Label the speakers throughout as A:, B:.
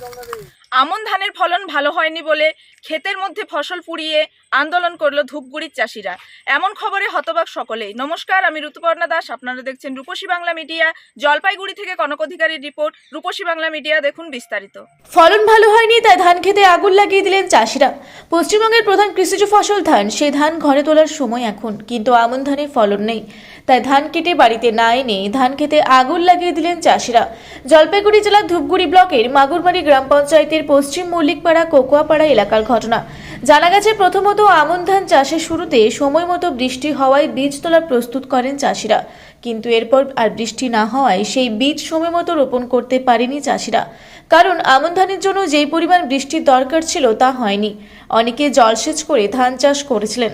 A: জল আমন ধানের ফলন ভালো হয়নি বলে ক্ষেতের মধ্যে ফসল পুড়িয়ে আন্দোলন করল ধূপগুড়ির চাষিরা। এমন খবরে হতবাক সকলেই। নমস্কার, আমি ঋতুপর্ণা দাস। আপনারা দেখছেন রূপসী বাংলা মিডিয়া। জলপাইগুড়ি থেকে কনক অধিকারীর রিপোর্ট, রূপসী বাংলা মিডিয়া। দেখুন বিস্তারিত।
B: ফলন ভালো হয়নি, তাই ধান খেতে আগুন লাগিয়ে দিলেন চাষিরা। পশ্চিমবঙ্গের প্রধান কৃষিজ ফসল ধান, সেই ধান ঘরে তোলার সময় এখন, কিন্তু আমন ধানের ফলন নেই। তাই ধান কেটে বাড়িতে না এনে ধান খেতে আগুন লাগিয়ে দিলেন চাষিরা। জলপাইগুড়ি জেলার ধূপগুড়ি ব্লকের মাগুরবাড়ি গ্রাম পঞ্চায়েতের পশ্চিম মল্লিকপাড়া কোকুয়াপাড়া এলাকার ঘটনা। জানা গেছে, প্রথমত আমন ধান চাষের শুরুতে সময় মতো বৃষ্টি হওয়ায় বীজ তোলা প্রস্তুত করেন চাষিরা। কিন্তু এরপর আর বৃষ্টি না হওয়ায় সেই বীজ সময় মতো রোপণ করতে পারেনি চাষিরা। কারণ আমন ধানের জন্য যেই পরিমাণ বৃষ্টির দরকার ছিল তা হয়নি। অনেকে জলসেচ করে ধান চাষ করেছিলেন।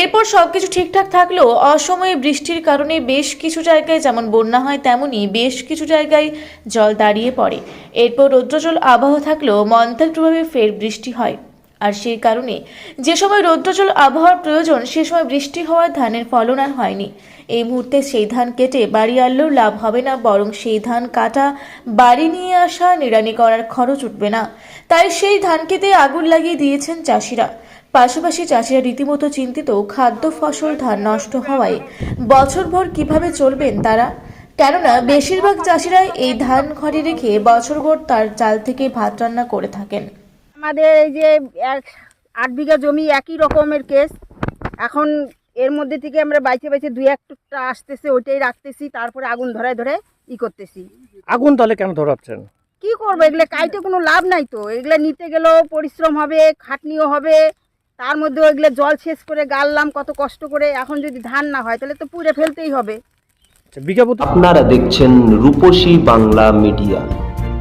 B: এরপর সবকিছু ঠিকঠাক থাকলেও অসময়ে বৃষ্টির কারণে বেশ কিছু জায়গায় যেমন বন্যা হয় তেমনই বেশ কিছু জায়গায় জল দাঁড়িয়ে পড়ে। এরপর রৌদ্রজল আবহাওয়া থাকলেও মন্থর প্রভাবে ফের বৃষ্টি হয়। আর সেই কারণে যে সময় রৌদ্রজল আবহাওয়ার প্রয়োজন, সে সময় বৃষ্টি হওয়ার ধানের ফলন আর হয়নি। এই মুহূর্তে সেই ধান কেটে বাড়ি আনলেও লাভ হবে না, বরং সেই ধান কাটা, বাড়ি নিয়ে আসা, নিড়ানি করার খরচ উঠবে না। তাই সেই ধান খেতে আগুন লাগিয়ে দিয়েছেন চাষিরা। পাশাপাশি চাষিরা রীতিমতো চিন্তিত, খাদ্য ফসল ধান নষ্ট হওয়ায় বছরভর কীভাবে চলবেন তারা? কেননা, বেশিরভাগ চাষিরাই এই ধান ঘরে রেখে বছরভর তার চাল থেকে ভাত রান্না করে থাকেন।
C: আমাদের এই যে এক আট বিঘা জমি একই রকমের কেস। এখন এর মধ্যে থেকে আমরা বাইচে বাইচে দুই একটা আসতেছে ওইটাই রাখতেছি তারপরে আগুন ধরায় ধরে ই করতেছি।
D: আগুন তাহলে কেন ধরাচ্ছেন?
C: কি করব? এগুলো কাইটে কোনো লাভ নাই তো। এগুলো নিতে গেলেও পরিশ্রম হবে খাটনিও হবে। তার মধ্যে ওইগুলো জল শেষ করে গাললাম কত কষ্ট করে। এখন যদি ধান না হয় তাহলে তো পুড়ে ফেলতেই হবে।
D: আচ্ছা,
E: আপনারা দেখছেন রূপসী Bangla media.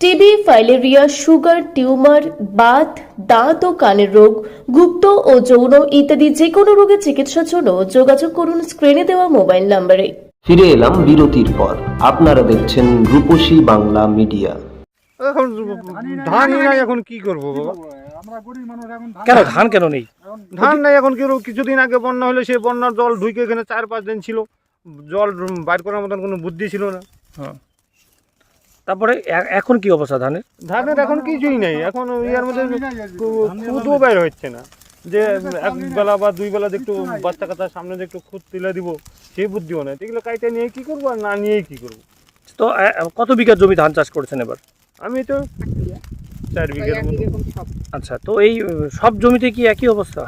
B: TB filaria sugar tumour Baat দাঁত ও কানের রোগ গুপ্ত ও যৌন ইত্যাদি যে কোনো রোগের চিকিৎসার জন্য যোগাযোগ করুন স্ক্রিনে দেওয়া মোবাইল নম্বরে
E: ফিরে এলাম বিরতির পর। আপনারা দেখছেন রূপসী বাংলা মিডিয়া।
F: এখন ধানই নাই এখন কি করব বাবা?
D: কেন ধান কেন নেই?
F: ধান নাই এখন কি করব? কিছুদিন আগে বন্যা হলে সেই বন্যার জল ঢুকে এখানে চার পাঁচ দিন ছিল। জল বাইর করার মতন কোনো বুদ্ধি ছিল না।
D: তারপরে এ- এখন কি অবস্থা ধানের?
F: ধানের এখন কিছুই নেই। এখন ইয়ার মধ্যে খুদও বাইর হচ্ছে না। যে এক বেলা বা দুই বেলা যে একটু বাচ্চা কাচ্চার সামনে যে একটু খুদ তুলে দিব সেই বুদ্ধিও নেই এগুলো কাইটে নিয়ে কি করব আর না নিয়েই কি করব?
D: তো এ- এ- কত বিঘা জমি ধান চাষ করেছেন এবার?
F: আমি তো চার বিঘের মতো।
D: আচ্ছা তো এই সব জমিতে কি একই অবস্থা?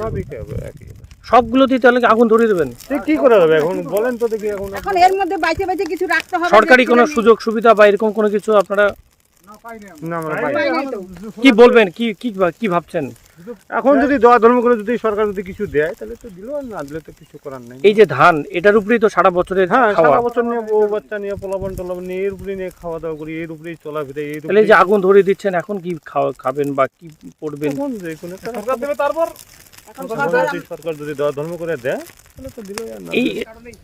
F: সবই খাবে একই।
D: সবগুলোতেই তাহলে আগুন ধরিয়ে দেবেন?
F: কি করা যাবে এখন? বলেন তো দেখি এখন।
C: এখন এর মধ্যে বাইচে বাইচে কিছু রাখতে হবে
D: সরকারি কোনো সুযোগ সুবিধা বা এরকম কোনো কিছু আপনারা। কি বলবেন? কি কি কি ভাবছেন?
F: এখন যদি দোয়া ধর্ম করে যদি সরকার যদি কিছু দেয় তাহলে তো দিল না দিলে তো কিছু করার নেই।
D: এই যে ধান এটার উপরেই তো সারা বছরের
F: হ্যাঁ সারা বছর নিয়ে বউ বাচ্চা নিয়ে পোলাবন টোলাবন নিয়ে এর উপরে নিয়ে খাওয়া দাওয়া করি এর উপরেই চলাফেরা এর
D: তাহলে যে আগুন ধরিয়ে দিচ্ছেন এখন কি খাওয়া খাবেন বা কি পড়বেন?
F: তখন যে কোনো সরকার দেবে তারপর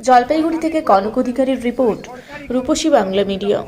B: জলপাইগুড়ি থেকে কনক অধিকারীর রিপোর্ট রূপসী বাংলা মিডিয়া।